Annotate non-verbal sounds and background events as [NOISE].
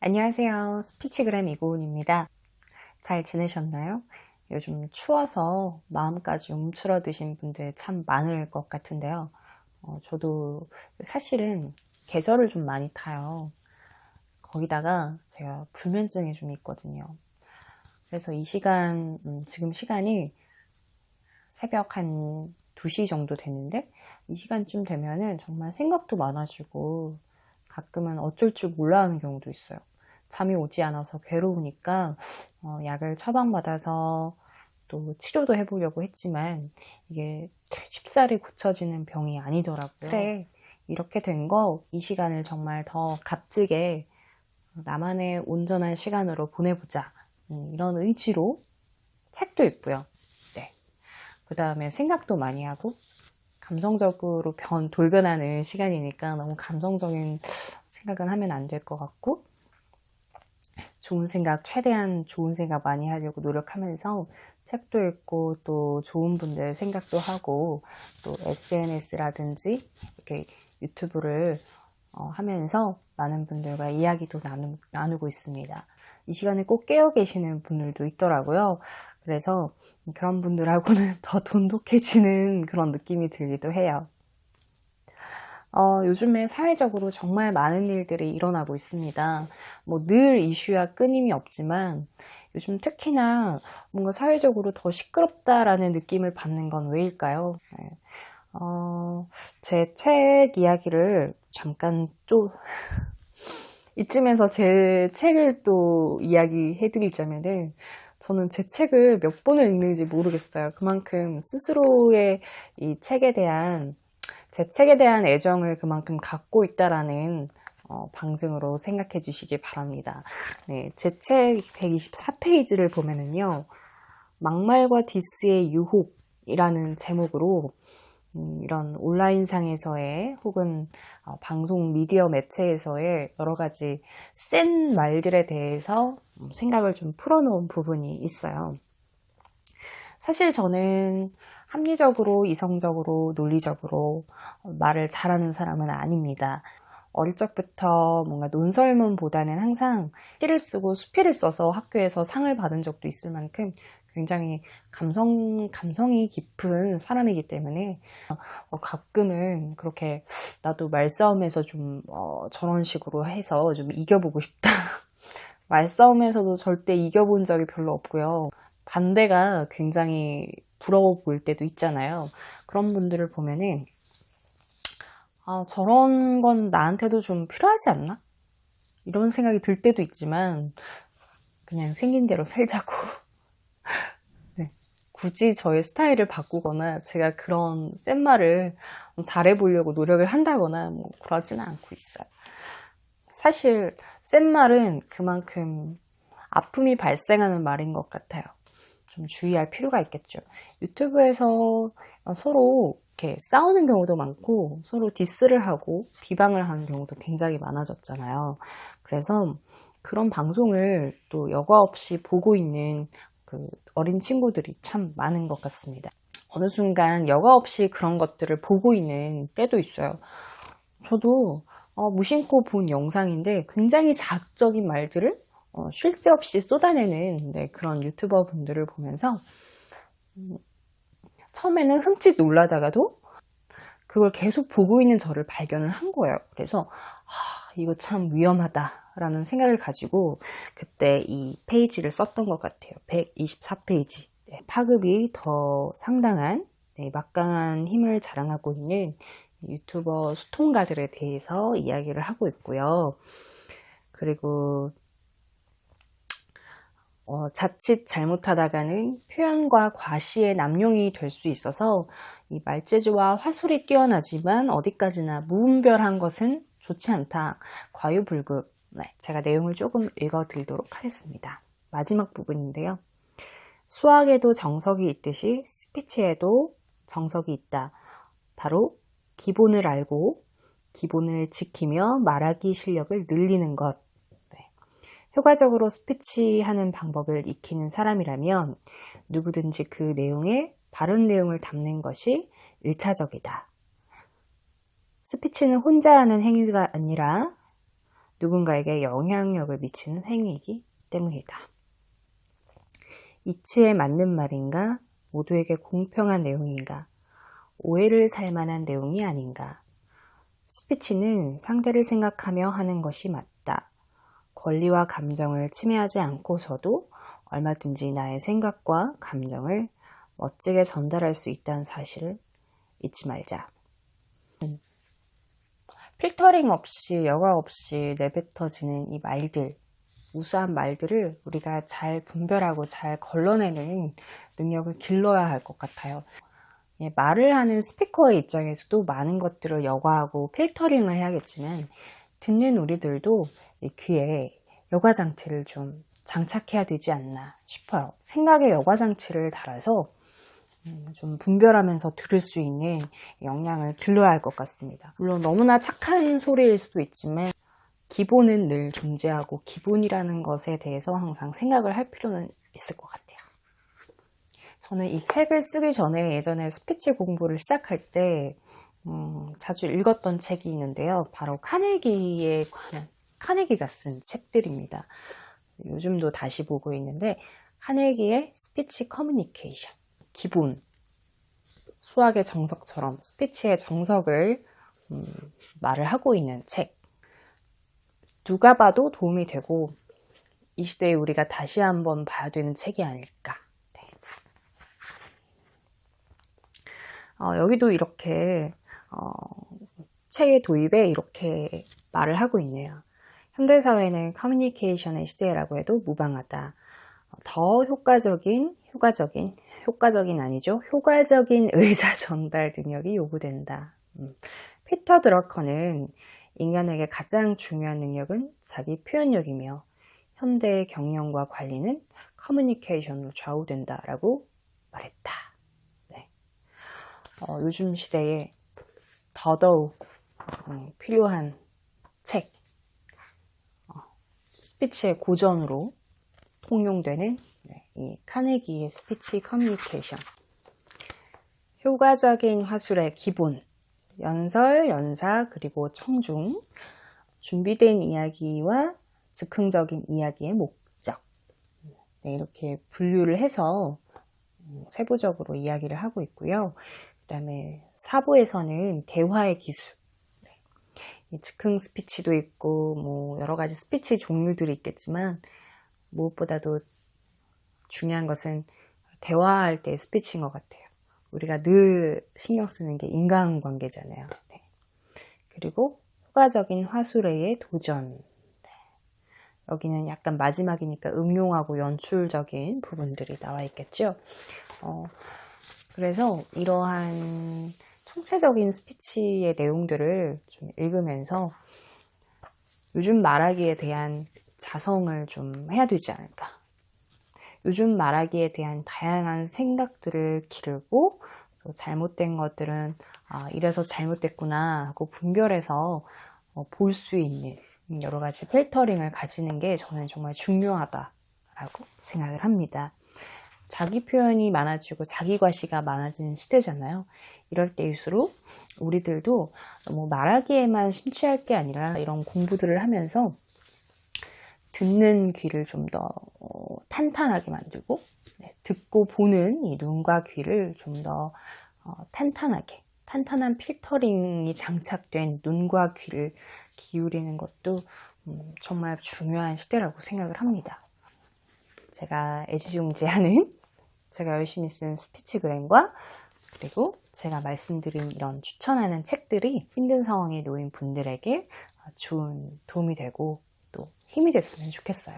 안녕하세요. 스피치그램 이고은입니다. 잘 지내셨나요? 요즘 추워서 마음까지 움츠러드신 분들 참 많을 것 같은데요. 어, 저도 사실은 계절을 좀 많이 타요. 거기다가 제가 불면증이 좀 있거든요. 그래서 이 시간, 음, 지금 시간이 새벽 한 2시 정도 됐는데, 이 시간쯤 되면은 정말 생각도 많아지고, 가끔은 어쩔 줄 몰라 하는 경우도 있어요. 잠이 오지 않아서 괴로우니까 어, 약을 처방받아서 또 치료도 해보려고 했지만 이게 쉽사리 고쳐지는 병이 아니더라고요. 그래 이렇게 된 거 이 시간을 정말 더 값지게 나만의 온전한 시간으로 보내보자 음, 이런 의지로 책도 읽고요. 네. 그 다음에 생각도 많이 하고 감성적으로 변, 돌변하는 시간이니까 너무 감성적인 생각은 하면 안 될 것 같고 좋은 생각, 최대한 좋은 생각 많이 하려고 노력하면서 책도 읽고 또 좋은 분들 생각도 하고 또 SNS라든지 이렇게 유튜브를 어, 하면서 많은 분들과 이야기도 나누, 나누고 있습니다. 이 시간에 꼭 깨어 계시는 분들도 있더라고요. 그래서 그런 분들하고는 [LAUGHS] 더 돈독해지는 그런 느낌이 들기도 해요. 어, 요즘에 사회적으로 정말 많은 일들이 일어나고 있습니다. 뭐 늘 이슈와 끊임이 없지만 요즘 특히나 뭔가 사회적으로 더 시끄럽다라는 느낌을 받는 건 왜일까요? 네. 어, 제 책 이야기를 잠깐 좀 [LAUGHS] 이쯤에서 제 책을 또 이야기해드리자면은 저는 제 책을 몇 번을 읽는지 모르겠어요. 그만큼 스스로의 이 책에 대한 제 책에 대한 애정을 그만큼 갖고 있다라는 어, 방증으로 생각해 주시기 바랍니다. 네, 제 책 124페이지를 보면은요, 막말과 디스의 유혹이라는 제목으로 음, 이런 온라인상에서의 혹은 어, 방송 미디어 매체에서의 여러 가지 센 말들에 대해서 생각을 좀 풀어놓은 부분이 있어요. 사실 저는 합리적으로, 이성적으로, 논리적으로 말을 잘하는 사람은 아닙니다. 어릴 적부터 뭔가 논설문보다는 항상 시를 쓰고 수필을 써서 학교에서 상을 받은 적도 있을 만큼 굉장히 감성, 감성이 깊은 사람이기 때문에 어, 가끔은 그렇게 나도 말싸움에서 좀 어, 저런 식으로 해서 좀 이겨보고 싶다. [LAUGHS] 말싸움에서도 절대 이겨본 적이 별로 없고요. 반대가 굉장히 부러워 보일 때도 있잖아요. 그런 분들을 보면은 아, 저런 건 나한테도 좀 필요하지 않나? 이런 생각이 들 때도 있지만 그냥 생긴 대로 살자고 [LAUGHS] 네. 굳이 저의 스타일을 바꾸거나 제가 그런 센 말을 잘해 보려고 노력을 한다거나 뭐 그러지는 않고 있어요. 사실 센 말은 그만큼 아픔이 발생하는 말인 것 같아요. 좀 주의할 필요가 있겠죠. 유튜브에서 서로 이렇게 싸우는 경우도 많고 서로 디스를 하고 비방을 하는 경우도 굉장히 많아졌잖아요. 그래서 그런 방송을 또 여과 없이 보고 있는 그 어린 친구들이 참 많은 것 같습니다. 어느 순간 여과 없이 그런 것들을 보고 있는 때도 있어요. 저도 어, 무심코 본 영상인데 굉장히 자극적인 말들을 어, 쉴 새 없이 쏟아내는 네, 그런 유튜버 분들을 보면서 음, 처음에는 흠칫 놀라다가도 그걸 계속 보고 있는 저를 발견을 한 거예요. 그래서 하, 이거 참 위험하다라는 생각을 가지고 그때 이 페이지를 썼던 것 같아요. 124페이지. 네, 파급이 더 상당한 네, 막강한 힘을 자랑하고 있는 유튜버 소통가들에 대해서 이야기를 하고 있고요. 그리고 어, 자칫 잘못하다가는 표현과 과시의 남용이 될 수 있어서 이 말재주와 화술이 뛰어나지만 어디까지나 무분별한 것은 좋지 않다. 과유불급. 네, 제가 내용을 조금 읽어드리도록 하겠습니다. 마지막 부분인데요. 수학에도 정석이 있듯이 스피치에도 정석이 있다. 바로 기본을 알고 기본을 지키며 말하기 실력을 늘리는 것. 효과적으로 스피치하는 방법을 익히는 사람이라면 누구든지 그 내용에 바른 내용을 담는 것이 1차적이다. 스피치는 혼자 하는 행위가 아니라 누군가에게 영향력을 미치는 행위이기 때문이다. 이치에 맞는 말인가? 모두에게 공평한 내용인가? 오해를 살 만한 내용이 아닌가? 스피치는 상대를 생각하며 하는 것이 맞다. 권리와 감정을 침해하지 않고서도 얼마든지 나의 생각과 감정을 멋지게 전달할 수 있다는 사실을 잊지 말자. 음. 필터링 없이, 여과 없이 내뱉어지는 이 말들, 우수한 말들을 우리가 잘 분별하고 잘 걸러내는 능력을 길러야 할 것 같아요. 예, 말을 하는 스피커의 입장에서도 많은 것들을 여과하고 필터링을 해야겠지만, 듣는 우리들도 귀에 여과 장치를 좀 장착해야 되지 않나 싶어요. 생각에 여과 장치를 달아서 음, 좀 분별하면서 들을 수 있는 역량을 길러야 할 것 같습니다. 물론 너무나 착한 소리일 수도 있지만 기본은 늘 존재하고 기본이라는 것에 대해서 항상 생각을 할 필요는 있을 것 같아요. 저는 이 책을 쓰기 전에 예전에 스피치 공부를 시작할 때 음, 자주 읽었던 책이 있는데요. 바로 카네기에 관한 카네기가 쓴 책들입니다. 요즘도 다시 보고 있는데 카네기의 스피치 커뮤니케이션 기본 수학의 정석처럼 스피치의 정석을 음, 말을 하고 있는 책 누가 봐도 도움이 되고 이 시대에 우리가 다시 한번 봐야 되는 책이 아닐까 네. 어, 여기도 이렇게 어, 책의 도입에 이렇게 말을 하고 있네요 현대 사회는 커뮤니케이션의 시대라고 해도 무방하다 더 효과적인 효과적인 효과적인 아니죠. 효과적인 [LAUGHS] 의사 전달 능력이 요구된다. 음. 피터 드러커는 인간에게 가장 중요한 능력은 자기 표현력이며 현대의 경영과 관리는 커뮤니케이션으로 좌우된다라고 말했다. 네. 어, 요즘 시대에 더더욱 음, 필요한 책, 어, 스피치의 고전으로 통용되는 이 카네기의 스피치 커뮤니케이션. 효과적인 화술의 기본. 연설, 연사, 그리고 청중. 준비된 이야기와 즉흥적인 이야기의 목적. 네, 이렇게 분류를 해서 음, 세부적으로 이야기를 하고 있고요. 그 다음에 사부에서는 대화의 기술. 네, 즉흥 스피치도 있고, 뭐, 여러 가지 스피치 종류들이 있겠지만, 무엇보다도 중요한 것은 대화할 때 스피치인 것 같아요. 우리가 늘 신경 쓰는 게 인간관계잖아요. 네. 그리고 효과적인 화술의 도전. 네. 여기는 약간 마지막이니까 응용하고 연출적인 부분들이 나와 있겠죠. 어, 그래서 이러한 총체적인 스피치의 내용들을 좀 읽으면서 요즘 말하기에 대한 자성을 좀 해야 되지 않을까. 요즘 말하기에 대한 다양한 생각들을 기르고 또 잘못된 것들은 아, 이래서 잘못됐구나 하고 분별해서 어, 볼수 있는 여러 가지 필터링을 가지는 게 저는 정말 중요하다라고 생각을 합니다. 자기 표현이 많아지고 자기 과시가 많아지는 시대잖아요. 이럴 때일수록 우리들도 너무 말하기에만 심취할 게 아니라 이런 공부들을 하면서 듣는 귀를 좀더 어, 탄탄하게 만들고 네, 듣고 보는 이 눈과 귀를 좀더 어, 탄탄하게 탄탄한 필터링이 장착된 눈과 귀를 기울이는 것도 음, 정말 중요한 시대라고 생각을 합니다. 제가 애지중지하는 제가 열심히 쓴 스피치그램과 그리고 제가 말씀드린 이런 추천하는 책들이 힘든 상황에 놓인 분들에게 좋은 도움이 되고 또 힘이 됐으면 좋겠어요.